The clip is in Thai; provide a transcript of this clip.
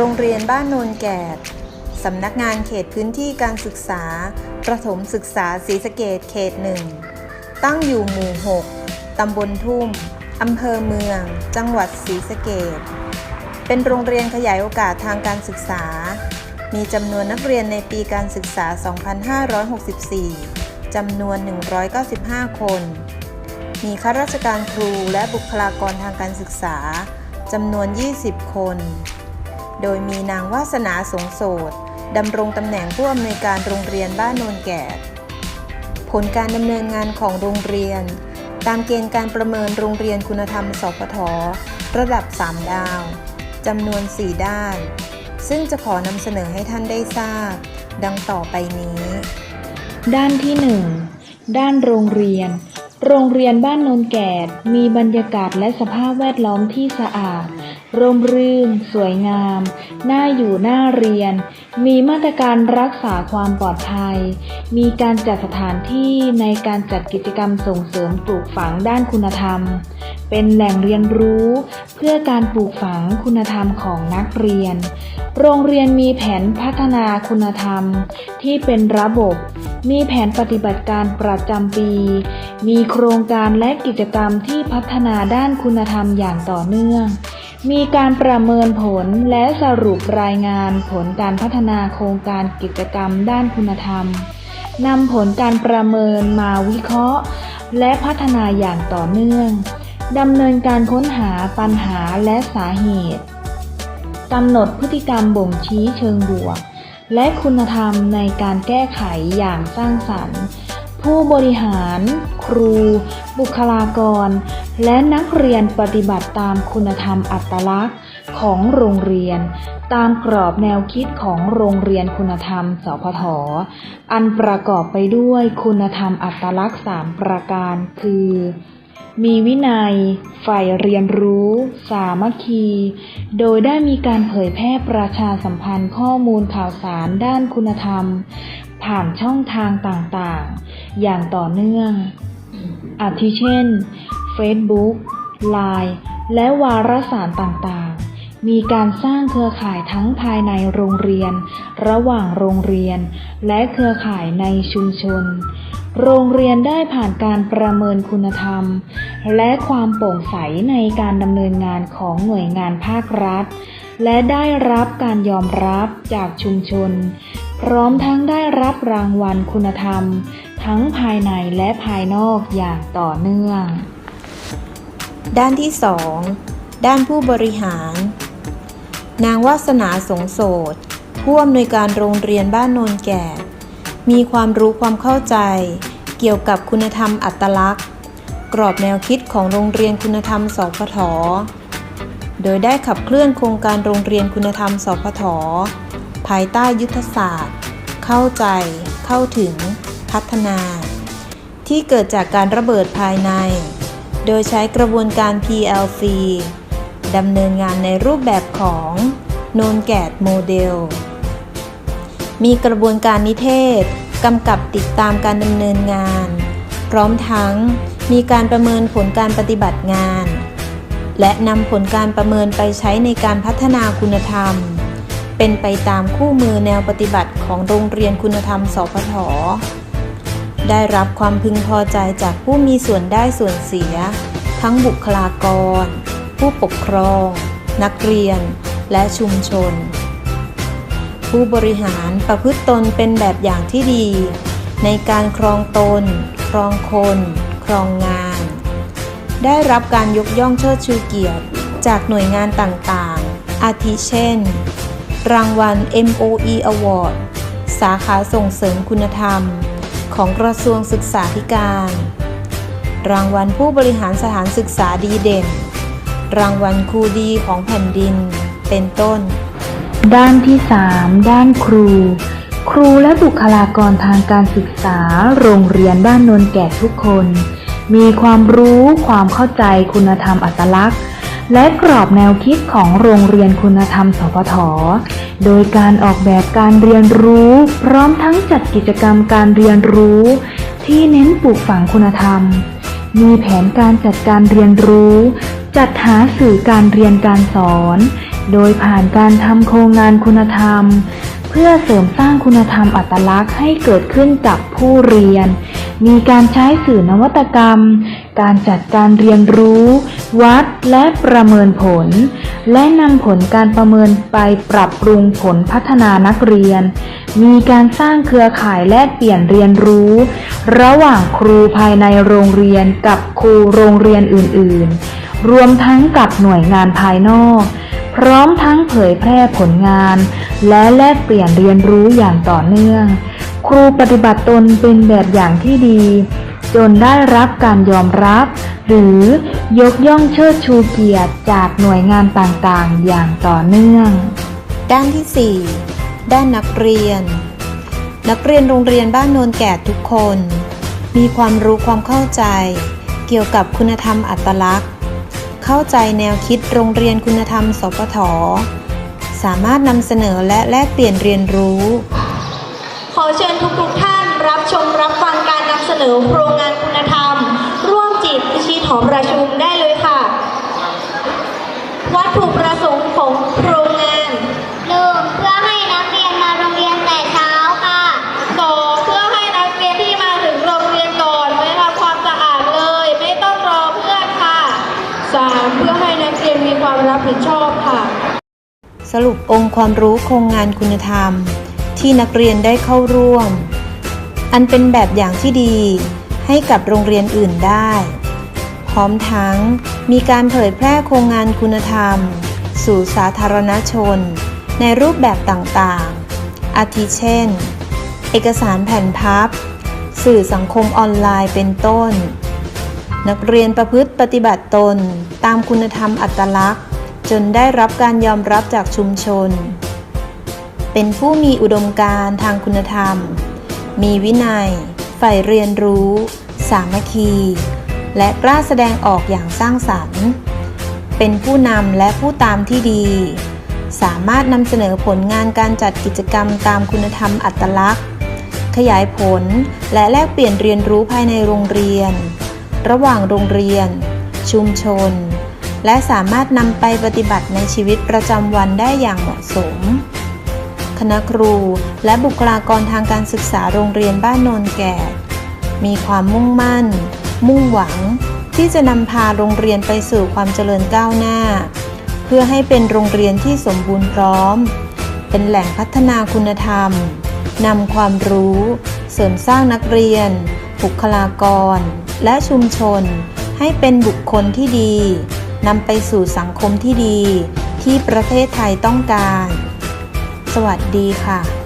โรงเรียนบ้านโนนแกดสำนักงานเขตพื้นที่การศึกษา ประถมศึกษาศรีสะเกดเขตหนึ่ง ตั้งอยู่หมู่ 6 ตำบลทุ่ม อำเภอเมือง จังหวัดศรีสะเกดเป็นโรงเรียนขยายโอกาสทางการศึกษา มีจำนวนนักเรียนในปีการศึกษา 2564 จำนวน 195 คน มีข้าราชการครูและบุคลากรทางการศึกษาจำนวน 20 คน โดยมีนางวาสนาสงโสดดำรงตำแหน่งผู้อำนวยการโรงเรียนบ้านโนนแก่ผลการดำเนินงานของโรงเรียน ตามเกณฑ์การประเมินโรงเรียนคุณธรรมสพทระดับ 3 ดาวจำนวน 4 ด้าน ซึ่งจะขอนำเสนอให้ท่านได้ทราบ ดังต่อไปนี้ ด้านที่ 1 ด้านโรงเรียน โรงเรียนบ้านโนนแกดมีบรรยากาศและสภาพแวดล้อมที่สะอาด ร่มรื่น สวยงาม น่าอยู่น่าเรียน มีมาตรการรักษาความปลอดภัย มีการจัดสถานที่ในการจัดกิจกรรมส่งเสริมปลูกฝังด้านคุณธรรม เป็นแหล่งเรียนรู้เพื่อการปลูกฝังคุณธรรมของนักเรียน โรงเรียนมีแผนพัฒนาคุณธรรมที่เป็นระบบ มีแผนปฏิบัติการประจำปี มีโครงการและกิจกรรมที่พัฒนาด้านคุณธรรมอย่างต่อเนื่อง มีการประเมินผลและสรุปรายงานผลการพัฒนาโครงการกิจกรรมด้านคุณธรรม นำผลการประเมินมาวิเคราะห์ และพัฒนาอย่างต่อเนื่อง ดำเนินการค้นหาปัญหาและสาเหตุ กำหนดพฤติกรรมบ่งชี้เชิงบวก และคุณธรรมในการแก้ไขอย่างสร้างสรรค์ ผู้บริหาร ครู บุคลากร และนักเรียนปฏิบัติตามคุณธรรมอัตลักษณ์ของโรงเรียน ตามกรอบแนวคิดของโรงเรียนคุณธรรม สพทอันประกอบไปด้วยคุณธรรมอัตลักษณ์ 3 ประการคือ มีวินัยใฝ่เรียนรู้ สามัคคี โดยได้มีการเผยแพร่ประชาสัมพันธ์ข้อมูลข่าวสารด้านคุณธรรม ผ่านช่องทางต่างๆ อย่างต่อเนื่อง อาทิเช่น Facebook Line และวารสารต่างๆ มีการสร้างเครือข่ายทั้งภายในโรงเรียน ระหว่างโรงเรียน และเครือข่ายในชุมชน โรงเรียนได้ผ่านการประเมินคุณธรรม และความโปร่งใสในการดำเนินงานของหน่วยงานภาครัฐ และได้รับการยอมรับจากชุมชน พร้อมทั้งได้รับรางวัลคุณธรรม ทั้งภายในและภายนอกอย่างต่อเนื่อง ด้านที่ 2 ด้านผู้บริหาร นางวาสนาสงโสดผู้อำนวยการโรงเรียนบ้านโนนแก่ มีความรู้ความเข้าใจเกี่ยวกับคุณธรรมอัตลักษณ์ กรอบแนวคิดของโรงเรียนคุณธรรมสพท โดยได้ขับเคลื่อนโครงการโรงเรียนคุณธรรม สพท ภายใต้ยุทธศาสตร์ เข้าใจ เข้าถึง พัฒนา ที่เกิดจากการระเบิดภายใน โดยใช้กระบวนการ PLC ดำเนินงานในรูปแบบของ n o n g a t โมเดล มีกระบวนการนิเทศ กำกับติดตามการดำเนินงาน พร้อมทั้งมีการประเมินผลการปฏิบัติงาน และนำผลการประเมินไปใช้ในการพัฒนาคุณธรรม เป็นไปตามคู่มือแนวปฏิบัติของโรงเรียนคุณธรรม สพทได้รับความพึงพอใจจากผู้มีส่วนได้ส่วนเสีย ทั้งบุคลากร ผู้ปกครอง นักเรียน และชุมชน ผู้บริหารประพฤติตนเป็นแบบอย่างที่ดี ในการครองตน ครองคน ครองงาน ได้รับการยกย่องเชิดชูเกียรติ จากหน่วยงานต่างๆ อาทิเช่น รางวัล MOE Award สาขาส่งเสริมคุณธรรม ของกระทรวงศึกษาธิการ รางวัลผู้บริหารสถานศึกษาดีเด่น รางวัลครูดีของแผ่นดิน เป็นต้น ด้านที่ 3 ด้านครู ครูและบุคลากรทางการศึกษา โรงเรียนบ้านนนแก่ทุกคน มีความรู้ความเข้าใจคุณธรรมอัตลักษณ์ และกรอบแนวคิดของโรงเรียนคุณธรรมสพทโดยการออกแบบการเรียนรู้ พร้อมทั้งจัดกิจกรรมการเรียนรู้ ที่เน้นปลูกฝังคุณธรรม มีแผนการจัดการเรียนรู้ จัดหาสื่อการเรียนการสอน โดยผ่านการทำโครงงานคุณธรรม เพื่อเสริมสร้างคุณธรรมอัตลักษณ์ให้เกิดขึ้นกับผู้เรียน มีการใช้สื่อนวัตกรรม การจัดการเรียนรู้ วัดและประเมินผล และนำผลการประเมินไปปรับปรุงผลพัฒนานักเรียน มีการสร้างเครือข่ายแลกเปลี่ยนเรียนรู้ ระหว่างครูภายในโรงเรียนกับครูโรงเรียนอื่น ๆ รวมทั้งกับหน่วยงานภายนอก พร้อมทั้งเผยแพร่ผลงาน และแลกเปลี่ยนเรียนรู้อย่างต่อเนื่อง ครูปฏิบัติตนเป็นแบบอย่างที่ดี จนได้รับการยอมรับ หรือยกย่องเชิดชูเกียรติจากหน่วยงานต่างๆ อย่างต่อเนื่อง ด้านที่ 4 ด้านนักเรียน นักเรียนโรงเรียนบ้านโนนแก่ทุกคน มีความรู้ความเข้าใจ เกี่ยวกับคุณธรรมอัตลักษณ์ เข้าใจแนวคิดโรงเรียนคุณธรรม สปท สามารถนำเสนอและแลกเปลี่ยนเรียนรู้ ขอเชิญทุกทุกท่านรับชมรับฟังการนำเสนอโครงงานคุณธรรม ร่วมจิตพิชิตหอประชุมได้เลยค่ะ วัตถุประสงค์ของโครงงาน หนึ่งเพื่อให้นักเรียนมาโรงเรียนแต่เช้าค่ะ สองเพื่อให้นักเรียนที่มาถึงโรงเรียนก่อนไม่ทำความสะอาดเลย ไม่ต้องรอเพื่อนค่ะสามเพื่อให้นักเรียนมีความรับผิดชอบค่ะ ส รุปองค์ความรู้โครงงานคุณธรรม ที่นักเรียนได้เข้าร่วม อันเป็นแบบอย่างที่ดี ให้กับโรงเรียนอื่นได้ พร้อมทั้งมีการเผยแพร่โครงงานคุณธรรม สู่สาธารณชน ในรูปแบบต่างๆ อาทิเช่น เอกสารแผ่นพับ สื่อสังคมออนไลน์เป็นต้น นักเรียนประพฤติปฏิบัติตนตามคุณธรรมอัตลักษณ์ จนได้รับการยอมรับจากชุมชน เป็นผู้มีอุดมการทางคุณธรรม มีวินัย ใฝ่เรียนรู้ สามัคคี และกล้าแสดงออกอย่างสร้างสรรค์ เป็นผู้นำและผู้ตามที่ดี สามารถนำเสนอผลงานการจัดกิจกรรมตามคุณธรรมอัตลักษณ์ ขยายผลและแลกเปลี่ยนเรียนรู้ภายในโรงเรียน ระหว่างโรงเรียน ชุมชน และสามารถนำไปปฏิบัติในชีวิตประจำวันได้อย่างเหมาะสม คณะครูและบุคลากรทางการศึกษาโรงเรียนบ้านโนนแก่มีความมุ่งมั่น มุ่งหวัง ที่จะนำพาโรงเรียนไปสู่ความเจริญก้าวหน้า เพื่อให้เป็นโรงเรียนที่สมบูรณ์พร้อม เป็นแหล่งพัฒนาคุณธรรมนำความรู้ เสริมสร้างนักเรียน บุคลากร และชุมชน ให้เป็นบุคคลที่ดี นำไปสู่สังคมที่ดีที่ประเทศไทยต้องการ สวัสดีค่ะ